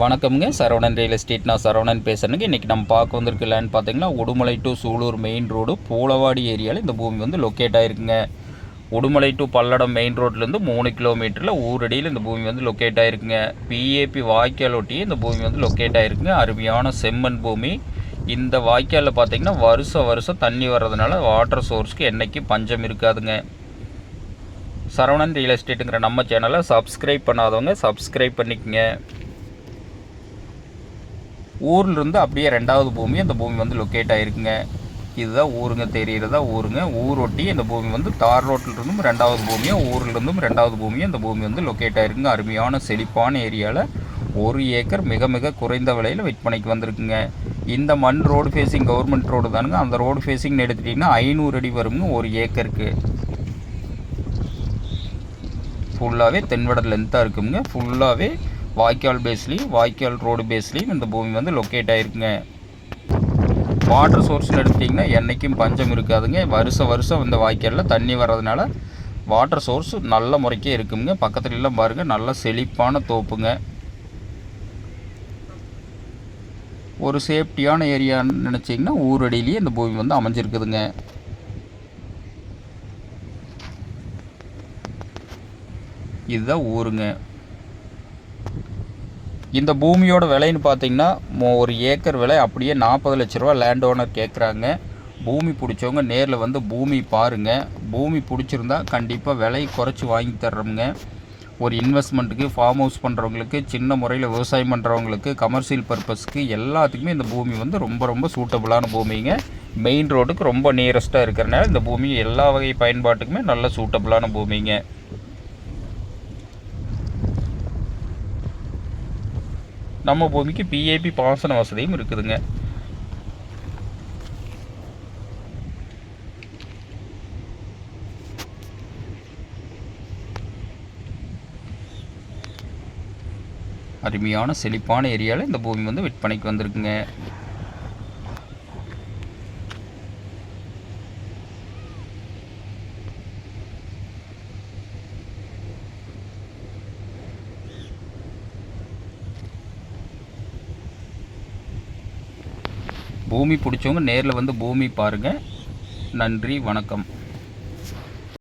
வணக்கம்ங்க. Saravanan real estate நான் சரவணன் பேசுறேங்க இன்றைக்கி நம்ம பார்க்க வந்திருக்க லேண்ட் பார்த்தீங்கன்னா Udumalai to Sulur main road Poolavadi ஏரியாவில் இந்த பூமி வந்து லொக்கேட் ஆகிருக்குங்க உடுமலை டு பல்லடம் மெயின் ரோட்லேருந்து மூணு கிலோமீட்டரில் ஊரடியில் இந்த பூமி வந்து லொக்கேட் ஆகிருக்குங்க பிஏபி வாய்க்கால் ஒட்டியே இந்த பூமி வந்து லொக்கேட் ஆகிருக்குங்க அருமையான செம்மண் பூமி. இந்த வாய்க்காலில் பார்த்தீங்கன்னா வருஷம் வருஷம் தண்ணி வர்றதுனால வாட்டர் சோர்ஸ்க்கு என்றைக்கு பஞ்சம் இருக்காதுங்க. சரவணன் ரியல் எஸ்டேட்டுங்கிற நம்ம சேனலை சப்ஸ்கிரைப் பண்ணாதவங்க சப்ஸ்கிரைப் பண்ணிக்கங்க. ஊர்லேருந்து அப்படியே ரெண்டாவது பூமி அந்த பூமி வந்து லொக்கேட் ஆகிருக்குங்க இதுதான் ஊருங்க தெரிகிறதா ஊருங்க. ஊரொட்டி இந்த பூமி வந்து தார் ரோட்டில் இருந்தும் ரெண்டாவது பூமியும் ஊரில் இருந்தும் ரெண்டாவது பூமியும் இந்த பூமி வந்து லொக்கேட் ஆகிருக்குங்க அருமையான செழிப்பான ஏரியாவில் ஒரு ஏக்கர் மிக மிக குறைந்த விலையில் விற்பனைக்கு வந்திருக்குங்க. இந்த மண் ரோடு ஃபேஸிங் கவர்மெண்ட் ரோடு தானுங்க. அந்த ரோடு ஃபேஸிங்னு எடுத்துட்டிங்கன்னா ஐநூறு அடி வருங்க ஒரு ஏக்கருக்கு. ஃபுல்லாகவே தென்வட லென்த்தாக இருக்குங்க. ஃபுல்லாகவே வாய்க்கால் பேஸ்லேயும் வாய்க்கால் ரோடு பேஸ்லேயும் இந்த பூமி வந்து லொக்கேட் ஆகிருக்குங்க வாட்டர் சோர்ஸ்னு எடுத்திங்கன்னா என்றைக்கும் பஞ்சம் இருக்காதுங்க. வருஷம் வருஷம் இந்த வாய்க்காலில் தண்ணி வர்றதுனால வாட்டர் சோர்ஸ் நல்ல முறைக்கே இருக்குங்க. பக்கத்துல எல்லாம் பாருங்கள் நல்ல செழிப்பான தோப்புங்க. ஒரு சேஃப்டியான ஏரியான்னு நினச்சிங்கன்னா ஊரடியிலேயே இந்த பூமி வந்து அமைஞ்சிருக்குதுங்க. இதுதான் ஊருங்க. இந்த பூமியோட விலைன்னு பார்த்தீங்கன்னா ஒரு ஏக்கர் விலை அப்படியே நாற்பது லட்ச ரூபா லேண்ட் ஓனர் கேட்குறாங்க பூமி பிடிச்சவங்க நேரில் வந்து பூமி பாருங்கள் பூமி பிடிச்சிருந்தா கண்டிப்பாக விலை குறைச்சி வாங்கி தர்றோம்ங்க. ஒரு இன்வெஸ்ட்மெண்ட்டுக்கு ஃபார்ம் ஹவுஸ் பண்ணுறவங்களுக்கு சின்ன முறையில் விவசாயம் பண்ணுறவங்களுக்கு கமர்ஷியல் பர்பஸ்க்கு எல்லாத்துக்குமே இந்த பூமி வந்து ரொம்ப ரொம்ப சூட்டபுளான பூமிங்க. மெயின் ரோடுக்கு ரொம்ப நியரஸ்ட்டாக இருக்கிறனால இந்த பூமி எல்லா வகை பயன்பாட்டுக்குமே நல்ல சூட்டபுளான பூமிங்க. நம்ம பூமிக்கு பிஏபி பாசன வசதியும் இருக்குதுங்க. அருமையான செழிப்பான ஏரியாவில் இந்த பூமி வந்து விற்பனைக்கு வந்திருக்குங்க. பூமி பிடிச்சவங்க நேரில் வந்து பூமி பாருங்கள் நன்றி வணக்கம்.